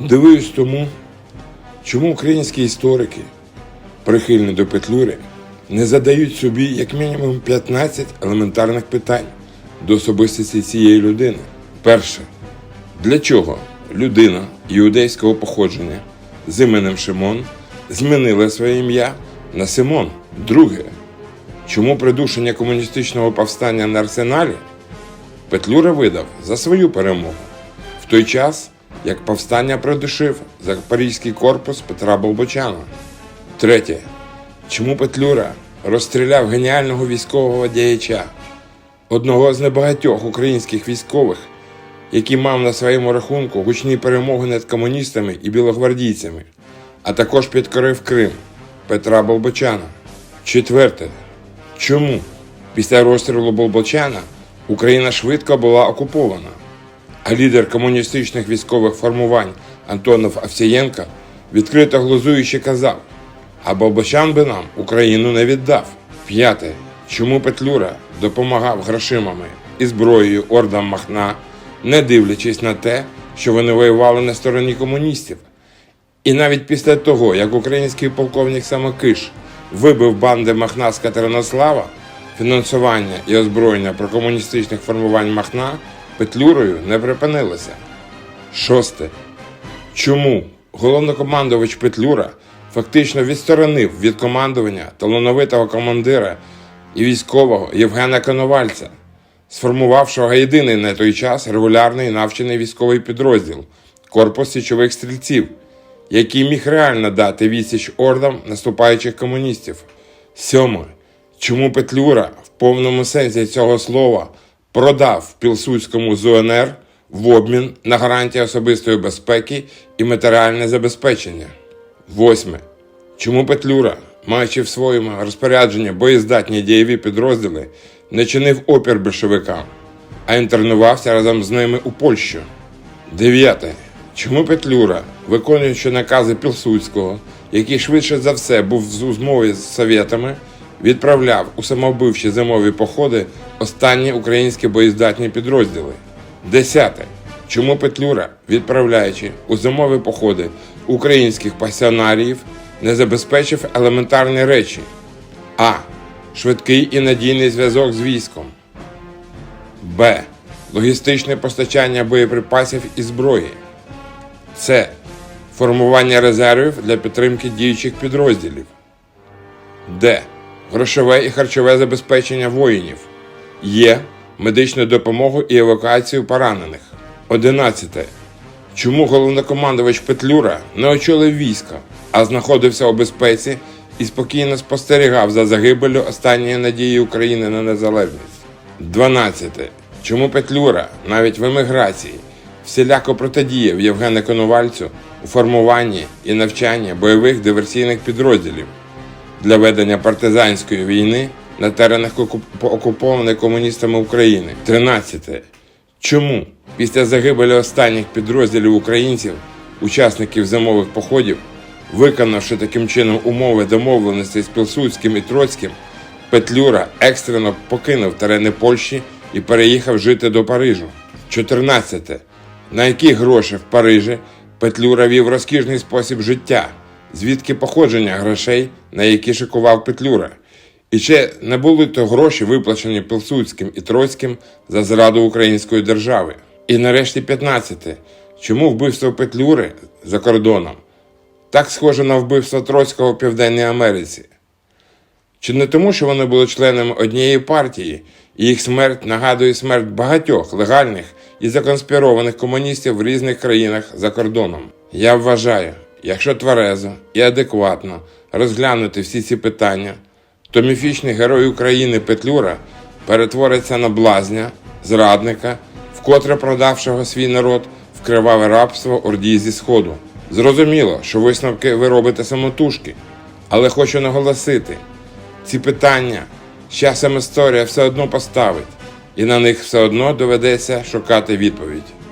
Дивуюсь тому, чому українські історики, прихильні до Петлюри, не задають собі як мінімум 15 елементарних питань до особистості цієї людини. Перше, для чого людина іудейського походження з іменем Шимон змінила своє ім'я на Симон? Друге, чому придушення комуністичного повстання на арсеналі Петлюра видав за свою перемогу, в той час, як повстання придушив Запорізький корпус Петра Болбочана. Третє. Чому Петлюра розстріляв геніального військового діяча, одного з небагатьох українських військових, який мав на своєму рахунку гучні перемоги над комуністами і білогвардійцями, а також підкорив Крим Петра Болбочана. Четверте. Чому після розстрілу Болбочана Україна швидко була окупована, а лідер комуністичних військових формувань Антонов Овсієнко відкрито глузуючи казав, а Болбочан би нам Україну не віддав. П'яте. Чому Петлюра допомагав грошимами і зброєю ордам Махна, не дивлячись на те, що вони воювали на стороні комуністів? І навіть після того, як український полковник Самокиш вибив банди Махна з Катеринослава, фінансування і озброєння прокомуністичних формувань Махна Петлюрою не припинилося. Шосте. Чому головнокомандувач Петлюра фактично відсторонив від командування талановитого командира і військового Євгена Коновальця, сформувавшого єдиний на той час регулярний навчений військовий підрозділ Корпус січових стрільців, який міг реально дати відсіч ордам наступаючих комуністів. Сьоме. Чому Петлюра в повному сенсі цього слова продав Пілсудському ЗУНР в обмін на гарантії особистої безпеки і матеріальне забезпечення? Восьме. Чому Петлюра, маючи в своєму розпорядженні боєздатні дієві підрозділи, не чинив опір більшовикам, а інтернувався разом з ними у Польщу? Дев'яте. Чому Петлюра, виконуючи накази Пілсудського, який швидше за все був у змові з совєтами, відправляв у самовбивчі зимові походи останні українські боєздатні підрозділи? Десяте. Чому Петлюра, відправляючи у зимові походи українських пасіонаріїв, не забезпечив елементарні речі? А. Швидкий і надійний зв'язок з військом. Б. Логістичне постачання боєприпасів і зброї. С. Формування резервів для підтримки діючих підрозділів. Д. Грошове і харчове забезпечення воїнів. Є. Медичну допомогу і евакуацію поранених. 11. Чому головнокомандувач Петлюра не очолив війська, а знаходився у безпеці і спокійно спостерігав за загибелю останньої надії України на незалежність? 12. Чому Петлюра навіть в еміграції всіляко протидіяв Євгену Коновальцю у формуванні і навчанні бойових диверсійних підрозділів для ведення партизанської війни на теренах окуп- окупованої комуністами України? 13. Чому після загибелі останніх підрозділів українців, учасників зимових походів, виконавши таким чином умови домовленостей з Пілсудським і Троцьким, Петлюра екстрено покинув терени Польщі і переїхав жити до Парижу. 14. На які гроші в Парижі Петлюра вів розкішний спосіб життя, звідки походження грошей, на які шикував Петлюра. І чи не були то гроші виплачені Пілсудським і Троцьким за зраду української держави? І нарешті 15. Чому вбивство Петлюри за кордоном так схоже на вбивство Троцького в Південній Америці? Чи не тому, що вони були членами однієї партії, і їх смерть нагадує смерть багатьох легальних і законспірованих комуністів в різних країнах за кордоном? Я вважаю, якщо тверезо і адекватно розглянути всі ці питання, то міфічний герой України Петлюра перетвориться на блазня, зрадника, вкотре продавшого свій народ в криваве рабство ордії зі Сходу. Зрозуміло, що висновки ви робите самотужки, але хочу наголосити, ці питання з часом історія все одно поставить, і на них все одно доведеться шукати відповідь.